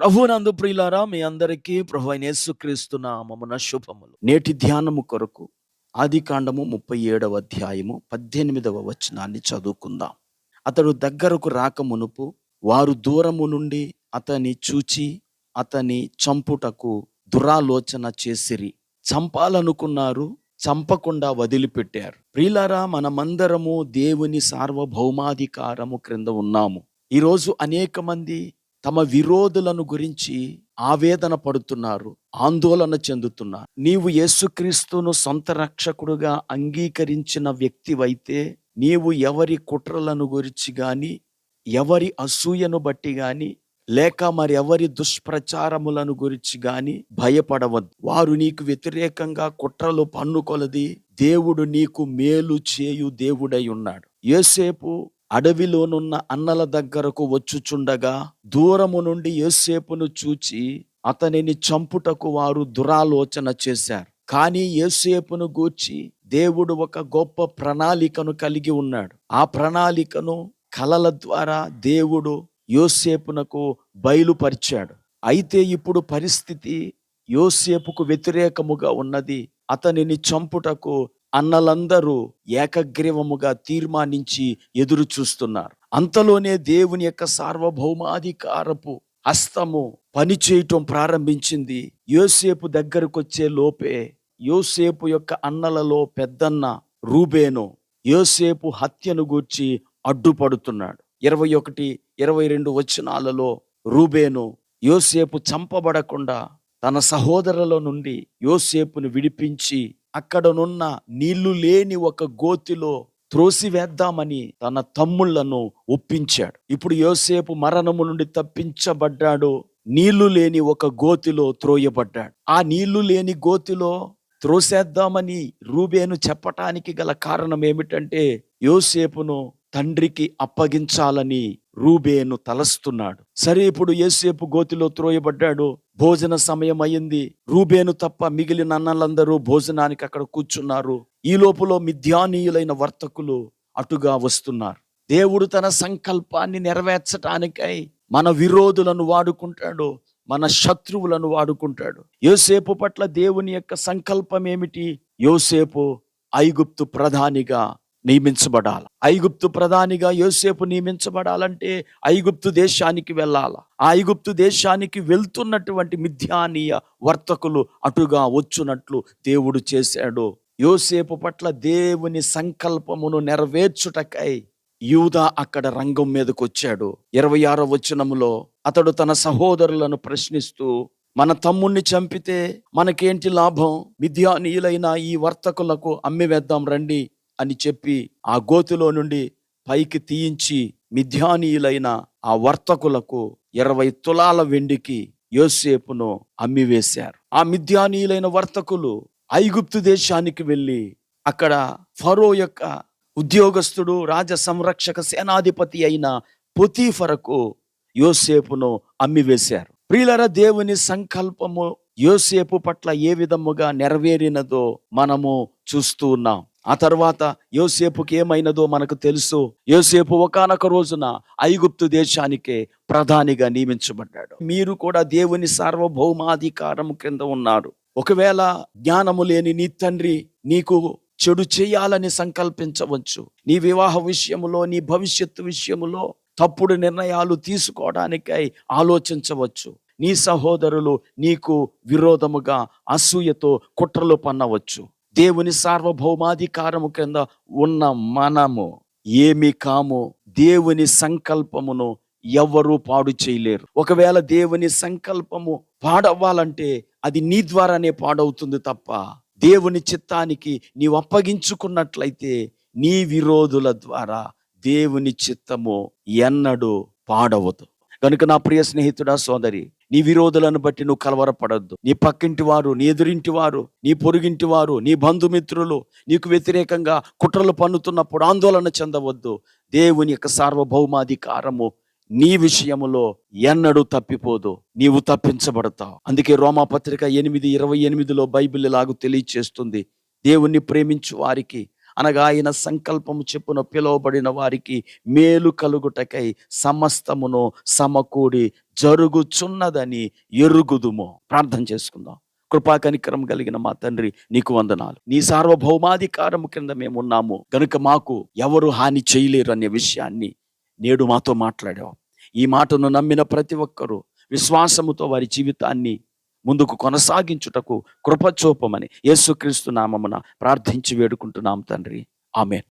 ప్రభునందు ప్రియులారా మీ అందరికీ ప్రభు అయిన యేసుక్రీస్తు నామమున శుభములు. నేటి ధ్యానము కొరకు ఆది కాండము ముప్పై ఏడవ అధ్యాయము పద్దెనిమిదవ వచనాన్ని చదువుకుందాం. అతడు దగ్గరకు రాక మునుపు వారు దూరము నుండి అతని చూచి అతని చంపుటకు దురాలోచన చేసిరి. చంపాలనుకున్నారు చంపకుండా వదిలిపెట్టారు. ప్రియులారా మనమందరము దేవుని సార్వభౌమాధికారము క్రింద ఉన్నాము. ఈరోజు అనేక మంది తమ విరోధులను గురించి ఆవేదన పడుతున్నారు ఆందోళన చెందుతున్నారు. నీవు యేసుక్రీస్తును సొంత రక్షకుడుగా అంగీకరించిన వ్యక్తివైతే నీవు ఎవరి కుట్రలను గురించి కానీ ఎవరి అసూయను బట్టి గాని లేక మరి ఎవరి దుష్ప్రచారములను గురించి గాని భయపడవద్దు. వారు నీకు వ్యతిరేకంగా కుట్రలు పన్నుకొలది దేవుడు నీకు మేలు చేయు దేవుడై ఉన్నాడు. ఏసేపు అడవిలోనున్న అన్నల దగ్గరకు వచ్చుచుండగా దూరము నుండి యోసేపును చూచి అతనిని చంపుటకు వారు దురాలోచన చేశారు. కానీ యోసేపును గూర్చి దేవుడు ఒక గొప్ప ప్రణాళికను కలిగి ఉన్నాడు. ఆ ప్రణాళికను కలల ద్వారా దేవుడు యోసేపునకు బయలుపరిచాడు. అయితే ఇప్పుడు పరిస్థితి యోసేపుకు వ్యతిరేకముగా ఉన్నది. అతనిని చంపుటకు అన్నలందరూ ఏకగ్రీవముగా తీర్మానించి ఎదురు చూస్తున్నారు. అంతలోనే దేవుని యొక్క సార్వభౌమాధికారపు హస్తము పనిచేయటం ప్రారంభించింది. యోసేపు దగ్గరకు వచ్చే లోపే యోసేపు యొక్క అన్నలలో పెద్దన్న రూబేను యోసేపు హత్యను గూర్చి అడ్డుపడుతున్నాడు. ఇరవై ఒకటి ఇరవై రెండు వచనాలలో రూబేను యోసేపు చంపబడకుండా తన సహోదరుల నుండి యోసేపును విడిపించి అక్కడనున్న నీళ్ళు లేని ఒక గోతిలో త్రోసివేద్దామని తన తమ్ముళ్ళను ఒప్పించాడు. ఇప్పుడు యోసేపు మరణము నుండి తప్పించబడ్డాడు. నీళ్ళు లేని ఒక గోతిలో త్రోయబడ్డాడు. ఆ నీళ్ళు లేని గోతిలో త్రోసేద్దామని రూబేను చెప్పటానికి గల కారణం ఏమిటంటే యోసేపును తండ్రికి అప్పగించాలని రూబేను తలస్తున్నాడు. సరే ఇప్పుడు ఏసేపు గోతిలో త్రోయబడ్డాడు. భోజన సమయం అయింది. రూబేను తప్ప మిగిలిన అన్నలందరూ భోజనానికి అక్కడ కూర్చున్నారు. ఈ లోపల మిథ్యానీయులైన వర్తకులు అటుగా వస్తున్నారు. దేవుడు తన సంకల్పాన్ని నెరవేర్చటానికై మన విరోధులను వాడుకుంటాడు. మన శత్రువులను వాడుకుంటాడు. యోసేపు పట్ల దేవుని యొక్క సంకల్పం ఏమిటి? యోసేపు ఐగుప్తు ప్రధానిగా నియమించబడాలి. ఐగుప్తు ప్రధానిగా యోసేపు నియమించబడాలంటే ఐగుప్తు దేశానికి వెళ్ళాల. ఆ ఐగుప్తు దేశానికి వెళ్తున్నటువంటి మిథ్యానీయ వర్తకులు అటుగా వచ్చునట్లు దేవుడు చేశాడు. యోసేపు పట్ల దేవుని సంకల్పమును నెరవేర్చుటకై యూదా అక్కడ రంగం మీదకు వచ్చాడు ఇరవై ఆరో వచనములో అతడు తన సహోదరులను ప్రశ్నిస్తూ మన తమ్ముణ్ణి చంపితే మనకేంటి లాభం? మిథ్యానీయులైన ఈ వర్తకులకు అమ్మివేద్దాం రండి. అని చెప్పి ఆ గోతిలో నుండి పైకి తీయించి మిథ్యానీయులైన ఆ వర్తకులకు ఇరవై తులాల వెండికి యోసేపును అమ్మివేశారు. ఆ మిథ్యానీయులైన వర్తకులు ఐగుప్తు దేశానికి వెళ్ళి అక్కడ ఫరో యొక్క ఉద్యోగస్తుడు రాజ సంరక్షక సేనాధిపతి అయిన పొతీఫరకు యోసేపును అమ్మివేశారు. ప్రియులర దేవుని సంకల్పము యోసేపు పట్ల ఏ విధముగా నెరవేరినదో మనము చూస్తూ ఉన్నాం. ఆ తర్వాత యోసేపుకి ఏమైనదో మనకు తెలుసు. యోసేపు ఒకనొక రోజున ఐగుప్తు దేశానికే ప్రధానిగా నియమించబడ్డాడు. మీరు కూడా దేవుని సార్వభౌమాధికారం క్రింద ఉన్నారు. ఒకవేళ జ్ఞానము లేని నీ తండ్రి నీకు చెడు చేయాలని సంకల్పించవచ్చు. నీ వివాహ విషయములో నీ భవిష్యత్తు విషయములో తప్పుడు నిర్ణయాలు తీసుకోవడానికై ఆలోచించవచ్చు. నీ సహోదరులు నీకు విరోధముగా అసూయతో కుట్రలు పన్నవచ్చు. దేవుని సార్వభౌమాధికారము కింద ఉన్న మనము ఏమి కాము? దేవుని సంకల్పమును ఎవ్వరూ పాడు చేయలేరు. ఒకవేళ దేవుని సంకల్పము పాడవ్వాలంటే అది నీ ద్వారానే పాడవుతుంది తప్ప దేవుని చిత్తానికి నీవు అప్పగించుకున్నట్లయితే నీ విరోధుల ద్వారా దేవుని చిత్తము ఎన్నడూ పాడవదు. కనుక నా ప్రియ స్నేహితుడా సోదరి నీ విరోధులను బట్టి నువ్వు కలవరపడద్దు. నీ పక్కింటి వారు నీ ఎదురింటి వారు నీ పొరుగింటి వారు నీ బంధుమిత్రులు నీకు వ్యతిరేకంగా కుట్రలు పన్నుతున్నప్పుడు ఆందోళన చెందవద్దు. దేవుని యొక్క సార్వభౌమాధికారము నీ విషయములో ఎన్నడూ తప్పిపోదు. నీవు తప్పించబడతావు. అందుకే రోమాపత్రిక ఎనిమిది ఇరవై ఎనిమిదిలో బైబిల్ ఇలాగూ తెలియచేస్తుంది. దేవుణ్ణి ప్రేమించు వారికి అనగా ఆయన సంకల్పము చెప్పున పిలువబడిన వారికి మేలు కలుగుటకై సమస్తమును సమకూడి జరుగుచున్నదని ఎరుగుదుము. ప్రార్థన చేసుకుందాం. కృపా కనికరం కలిగిన మా తండ్రి నీకు వందనాలు. నీ సార్వభౌమాధికారం కింద మేము ఉన్నాము గనుక మాకు ఎవరు హాని చేయలేరు అనే విషయాన్ని నేడు మాతో మాట్లాడావు. ఈ మాటను నమ్మిన ప్రతి ఒక్కరూ విశ్వాసముతో వారి జీవితాన్ని ముందుకు కొనసాగించుటకు కృపచూపమని యేసుక్రీస్తు నామమున ప్రార్థించి వేడుకుంటున్నాం తండ్రి. ఆమెన్.